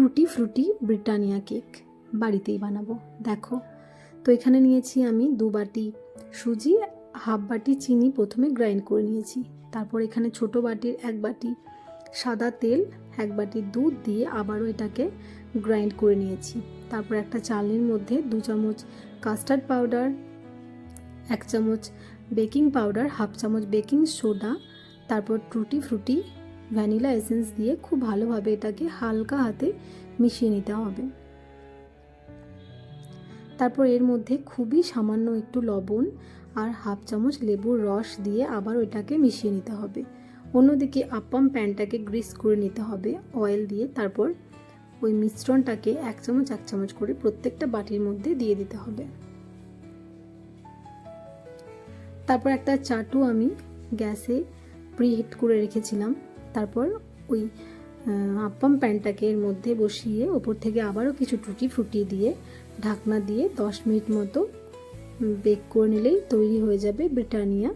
ট্রুটি Frooti Britannia cake বাড়িতেই বানাবো। দেখো, তো এখানে নিয়েছি আমি দু বাটি সুজি, হাফ বাটি চিনি প্রথমে গ্রাইন্ড করে নিয়েছি। তারপর এখানে ছোট বাটির এক বাটি সাদা তেল, এক বাটি দুধ দিয়ে আবারও এটাকে গ্রাইন্ড করে নিয়েছি। তারপর একটা চালনির মধ্যে দু চামচ কাস্টার্ড পাউডার, এক চামচ বেকিং পাউডার, হাফ চামচ বেকিং সোডা, তারপর ট্রুটি ফ্রুটি ভ্যানিলা এসেন্স দিয়ে খুব ভালোভাবে এটাকে হালকা হাতে মিশিয়ে নিতে হবে। তারপর এর মধ্যে খুবই সামান্য একটু লবণ আর হাফ চামচ লেবুর রস দিয়ে আবার ওইটাকে মিশিয়ে নিতে হবে। অন্যদিকে আপ্পাম প্যানটাকে গ্রিস করে নিতে হবে অয়েল দিয়ে। তারপর ওই মিশ্রণটাকে এক চামচ এক চামচ করে প্রত্যেকটা বাটির মধ্যে দিয়ে দিতে হবে। তারপর একটা চাটু আমি গ্যাসে প্রিহিট করে রেখেছিলাম। তারপর ওই আপ্পাম প্যানটাকে এর মধ্যে বসিয়ে ওপর থেকে আবারও কিছু টুটি ফুটিয়ে দিয়ে, ঢাকনা দিয়ে দশ মিনিট মতো বেক করে নিলেই তৈরি হয়ে যাবে ব্রিটানিয়া।